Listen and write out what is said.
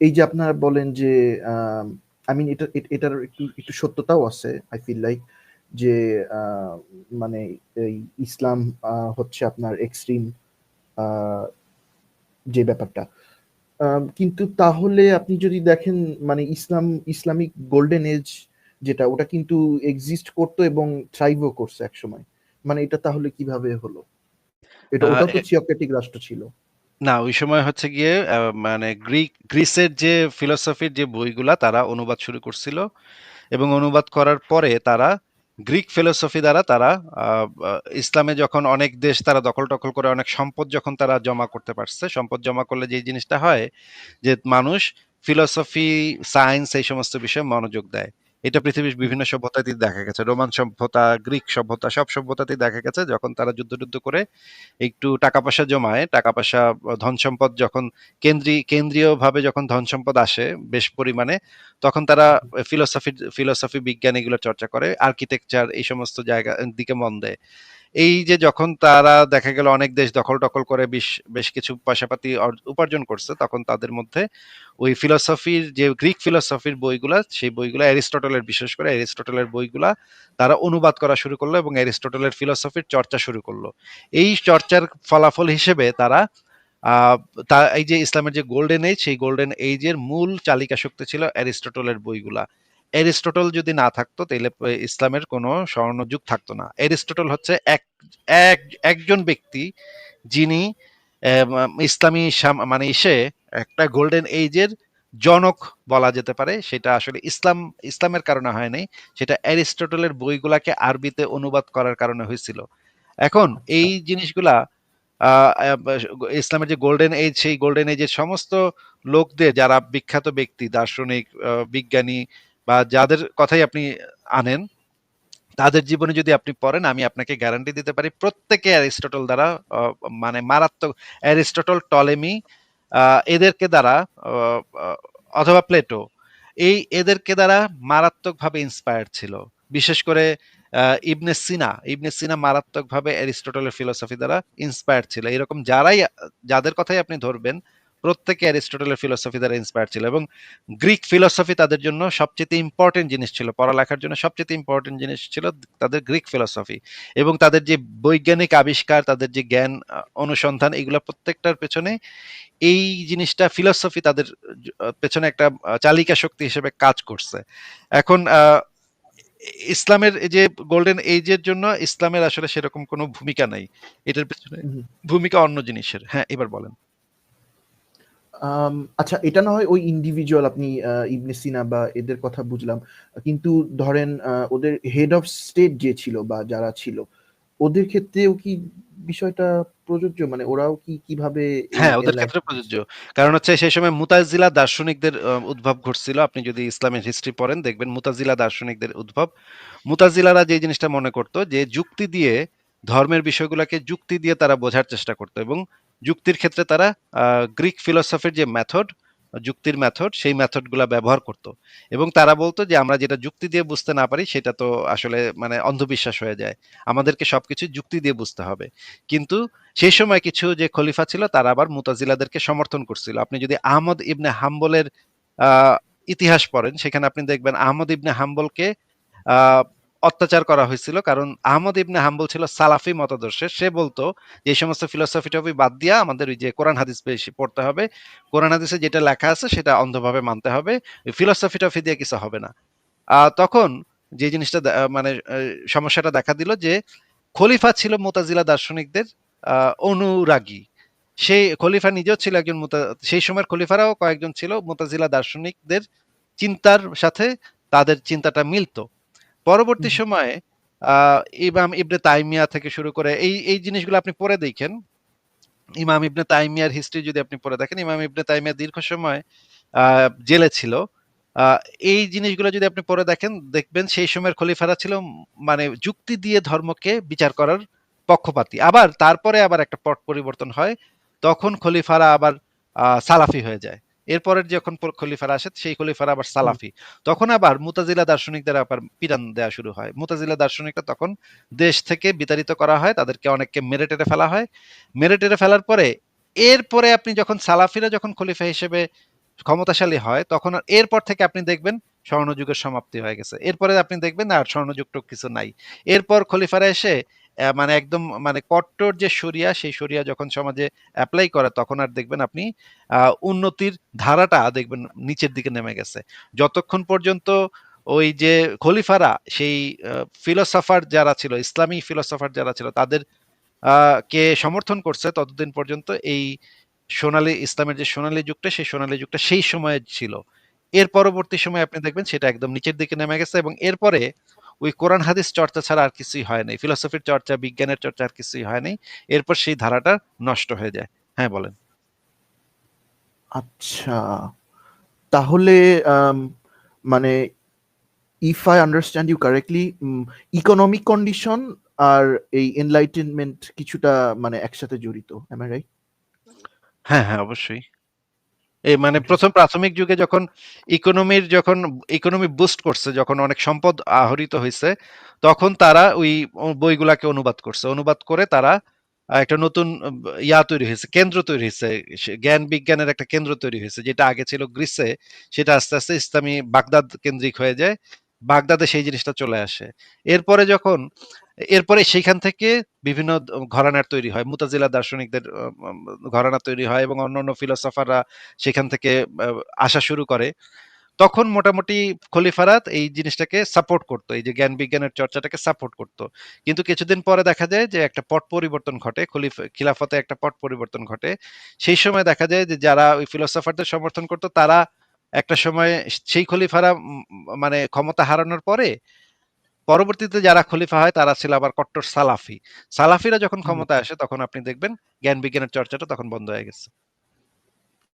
এই যে আপনারা বলেন যে আই মিন এটা এটার একটু একটু সত্যতাও আছে আই ফিল লাইক যে মানে এই ইসলাম হচ্ছে আপনার এক্সট্রিম যে ব্যাপারটা। কিন্তু তাহলে আপনি যদি দেখেন মানে ইসলাম ইসলামিক গোল্ডেন এজ যেটা ওটা কিন্তু এক্সিস্ট করতো এবং থ্রাইভও করছে একসময়। মানে এটা তাহলে কীভাবে হলো? এটা ওটা তো থিওক্রেটিক রাষ্ট্র ছিল। না, ওই সময় হচ্ছে গিয়ে মানে গ্রিক, গ্রিসের যে ফিলোসফির যে বইগুলা, তারা অনুবাদ শুরু করছিল এবং অনুবাদ করার পরে তারা গ্রিক ফিলোসফি দ্বারা তারা ইসলামে যখন অনেক দেশ তারা দখল টখল করে, অনেক সম্পদ যখন তারা জমা করতে পারছে, সম্পদ জমা করলে যে জিনিসটা হয় যে মানুষ ফিলোসফি, সায়েন্স এই সমস্ত বিষয়ে মনোযোগ দেয়। এটা পৃথিবীর বিভিন্ন সভ্যতাতেই দেখা গেছে। রোমান সভ্যতা, গ্রিক সভ্যতা, সব সভ্যতাতেই দেখা গেছে যখন তারা যুদ্ধ যুদ্ধ করে একটু টাকা পয়সা জমায় টাকা পয়সা ধন সম্পদ যখন কেন্দ্রীয় কেন্দ্রীয়ভাবে যখন ধন সম্পদ আসে বেশ পরিমাণে, তখন তারা ফিলোসফি ফিলোসফি বিজ্ঞান এগুলো চর্চা করে আর্কিটেকচার এই সমস্ত জায়গা দিকে মন দেয়। এই যে যখন তারা দেখা গেল অনেক দেশ দখল টখল করে বেশ বেশ কিছু পয়সাপাতি উপার্জন করছে, তখন তাদের মধ্যে ওই ফিলোসফির যে গ্রিক ফিলোসফির বইগুলা, সেই বইগুলা, অ্যারিস্টটলের, বিশেষ করে অ্যারিস্টটলের বইগুলা তারা অনুবাদ করা শুরু করল এবং অ্যারিস্টটলের ফিলোসফির চর্চা শুরু করল। এই চর্চার ফলাফল হিসেবে তারা তা, এই যে ইসলামের যে গোল্ডেন এজ সেই গোল্ডেন এইজের মূল চালিকা শক্তি ছিল অ্যারিস্টটলের বইগুলা। অ্যারিস্টটল যদি না থাকতো, তাহলে ইসলামের কোনো স্বর্ণযুগ থাকতো না। অ্যারিস্টটল হচ্ছে এক এক, একজন ব্যক্তি যিনি ইসলামী মানে এসে একটা গোল্ডেন এইজের জনক বলা যেতে পারে। সেটা আসলে ইসলাম, ইসলামের কারণে হয় নাই, সেটা অ্যারিস্টটলের বইগুলাকে আরবিতে অনুবাদ করার কারণে হয়েছিল। এখন এই জিনিসগুলা ইসলামের যে গোল্ডেন এজ সেই গোল্ডেন এজের সমস্ত লোকদের, যারা বিখ্যাত ব্যক্তি, দার্শনিক বিজ্ঞানী বা যাদের কথাই আপনি আনেন, তাদের জীবনে যদি আপনি পড়েন, আমি আপনাকে গ্যারান্টি দিতে পারি, প্রত্যেকে অ্যারিস্টটল দ্বারা মানে মারাত্মক অ্যারিস্টটল, টলেমি এদেরকে দ্বারা অথবা প্লেটো, এই এদেরকে দ্বারা মারাত্মকভাবে ইন্সপায়ার ছিল। বিশেষ করে ইবনে সিনা ইবনে সিনা মারাত্মকভাবে অ্যারিস্টটলের ফিলোসফি দ্বারা ইন্সপায়ার ছিল। এরকম যারাই, যাদের কথাই আপনি ধরবেন প্রত্যেকে অ্যারিস্টটলের ফিলোসফি দ্বারা ইন্সপায়ার ছিল এবং গ্রিক ফিলোসফি তাদের জন্য সবচেয়ে ইম্পর্টেন্ট জিনিস ছিল। পড়ালেখার জন্য সবচেয়ে ইম্পর্টেন্ট জিনিস ছিল তাদের গ্রিক ফিলোসফি এবং তাদের যে বৈজ্ঞানিক আবিষ্কার তাদের যে জ্ঞান অনুসন্ধান এগুলো প্রত্যেকটার পেছনে এই জিনিসটা ফিলোসফি তাদের পেছনে একটা চালিকা শক্তি হিসেবে কাজ করছে। এখন ইসলামের যে গোল্ডেন এইজের জন্য ইসলামের আসলে সেরকম কোনো ভূমিকা নাই। এটার পেছনে ভূমিকা অন্য জিনিসের। হ্যাঁ এবার বলেন। আচ্ছা এটা না হয় ওই ইন্ডিভিজুয়াল আপনি ইবনে সিনা বা এদের কথা বুঝলাম। কিন্তু ধরেন ওদের হেড অফ স্টেট যে ছিল বা যারা ছিল ওদের ক্ষেত্রেও কি বিষয়টা প্রযোজ্য? মানে ওরাও কি কীভাবে হ্যাঁ ওদের ক্ষেত্রে প্রযোজ্য। কারণ হচ্ছে সেই সময় মুতাজিলা দার্শনিকদের উদ্ভব ঘটছিল। আপনি যদি ইসলামের হিস্ট্রি পড়েন দেখবেন মুতাজিলা দার্শনিকদের উদ্ভব। মুতাজিলারা যে জিনিসটা মনে করতো যে যুক্তি দিয়ে ধর্মের বিষয়গুলোকে যুক্তি দিয়ে তারা বোঝার চেষ্টা করতো এবং যুক্তির ক্ষেত্রে তারা গ্রিক ফিলোসফির যে মেথড যুক্তির মেথড সেই মেথডগুলো ব্যবহার করত। এবং তারা বলতো যে, আমরা যেটা যুক্তি দিয়ে বুঝতে না পারি, সেটা তো আসলে মানে অন্ধবিশ্বাস হয়ে যায়। আমাদেরকে সবকিছু যুক্তি দিয়ে বুঝতে হবে। কিন্তু সেই সময় কিছু যে খলিফা ছিল, তারা আবার মুতাজিলাদেরকে সমর্থন করছিল। আপনি যদি আহমদ ইবনে হাম্বলের ইতিহাস পড়েন, সেখানে আপনি দেখবেন আহমদ ইবনে হাম্বলকে অত্যাচার করা হয়েছিল, কারণ আহমদ ইবনে হাম্বল ছিল সালাফি মতাদর্শের সে বলতো যে সমস্ত ফিলোসফি টফি বাদ দিয়া আমাদের ওই যে কোরআন হাদিস বেশি পড়তে হবে। কোরআন হাদিসে যেটা লেখা আছে, সেটা অন্ধভাবে মানতে হবে। ওই ফিলোসফি টফি দিয়ে কিছু হবে না। তখন যে জিনিসটা মানে সমস্যাটা দেখা দিল যে, খলিফা ছিল মোতাজিলা দার্শনিকদের অনুরাগী। সেই খলিফা নিজেও ছিল একজন সেই সময়ের খলিফারাও কয়েকজন ছিল মোতাজিলা দার্শনিকদের চিন্তার সাথে তাদের চিন্তাটা মিলতো। পরবর্তী সময়ে ইমাম ইবনে তাইমিয়া থেকে শুরু করে এই এই জিনিসগুলো আপনি পড়ে দেখেন। ইমাম ইবনে তাইমিয়ার হিস্ট্রি যদি আপনি পড়ে দেখেন ইমাম ইবনে তাইমিয়া দীর্ঘ সময় জেলে ছিল। এই জিনিসগুলো যদি আপনি পড়ে দেখেন দেখবেন সেই সময়ের খলিফারা ছিল মানে যুক্তি দিয়ে ধর্মকে বিচার করার পক্ষপাতী। আবার তারপরে আবার একটা পট পরিবর্তন হয় তখন খলিফারা আবার সালাফি হয়ে যায়। এরপরের যখন খলিফারা আসে, সেই খলিফারা আবার সালাফি। তখন আবার মুতাজিলা দার্শনিকদের আবার পিরান দেওয়া শুরু হয়। মুতাজিলা দার্শনিকরা তখন দেশ থেকে বিতাড়িত করা হয়, তাদেরকে অনেককে মেরে টেরে ফেলা হয়। মেরে টেরে ফেলার পরে এরপরে আপনি যখন সালাফিরা যখন খলিফা হিসেবে ক্ষমতাশালী হয়, তখন এরপর থেকে আপনি দেখবেন স্বর্ণযুগের সমাপ্তি হয়ে গেছে। এরপরে আপনি দেখবেন আর স্বর্ণযুগটুক কিছু নাই। এরপর খলিফারা এসে মানে একদম মানে কট্টর যে শরিয়া, সেই শরিয়া যখন সমাজে অ্যাপ্লাই করে, তখন আর দেখবেন আপনি উন্নতির ধারাটা দেখবেন নিচের দিকে নেমে গেছে। যতক্ষণ পর্যন্ত ওই যে খলিফারা, সেই ফিলোসফার যারা ছিল, ইসলামী ফিলোসফার যারা ছিল, তাদের কে সমর্থন করছে, ততদিন পর্যন্ত এই সোনালী, ইসলামের যে সোনালী যুগটা, সেই সোনালী যুগটা সেই সময়ে ছিল। এর পরবর্তী সময় আপনি দেখবেন সেটা একদম নিচের দিকে নেমে গেছে এবং এরপরে ওই কোরআন হাদিস চর্চা ছাড়া আর কিছুই হয় নাই ফিলোসফির চর্চা বিজ্ঞানের চর্চা আর কিছুই হয় নাই এরপর সেই ধারাটা নষ্ট হয়ে যায়। হ্যাঁ বলেন। আচ্ছা তাহলে মানে if I understand you correctly economic condition আর এই এনলাইটেনমেন্ট কিছুটা মানে একসাথে জড়িত এম আই রাইট হ্যাঁ হ্যাঁ অবশ্যই। মানে প্রথম প্রাথমিক যুগে যখন ইকোনমির যখন ইকোনমি বুস্ট করছে, যখন অনেক সম্পদ আহরিত হয়েছে তখন তারা ওই বইগুলাকে অনুবাদ করছে। অনুবাদ করে তারা একটা নতুন, ইয়া তৈরি হয়েছে কেন্দ্র তৈরি হয়েছে জ্ঞান বিজ্ঞানের একটা কেন্দ্র তৈরি হয়েছে যেটা আগে ছিল গ্রিসে, সেটা আস্তে আস্তে ইসলামী বাগদাদ কেন্দ্রিক হয়ে যায়, বাগদাদে সেই জিনিসটা চলে আসে। এরপরে যখন এরপরে সেইখান থেকে বিভিন্ন ঘরানার তৈরি হয়, মুতাজিলা দার্শনিকদের ঘরানা তৈরি হয় এবং অন্যান্য ফিলোসফাররা সেখান থেকে আসা শুরু করে। তখন মোটামুটি খলিফারাত এই জিনিসটাকে সাপোর্ট করতো, এই যে জ্ঞান বিজ্ঞানের চর্চাটাকে সাপোর্ট করতো। কিন্তু কিছুদিন পরে দেখা যায় যে একটা পট পরিবর্তন ঘটে, খলিফা, খিলাফতে একটা পট পরিবর্তন ঘটে। সেই সময় দেখা যায় যে যারা ওই ফিলোসফারদের সমর্থন করতো, তারা একটা সময় সেই খলিফারা মানে ক্ষমতা হারানোর পরে পরবর্তীতে যারা খলিফা হয় তারা ছিল আবার কট্টর সালাফি। সালাফিরা যখন ক্ষমতায় আসে তখন আপনি দেখবেন জ্ঞান বিজ্ঞানের চর্চাটা তখন বন্ধ হয়ে গেছে।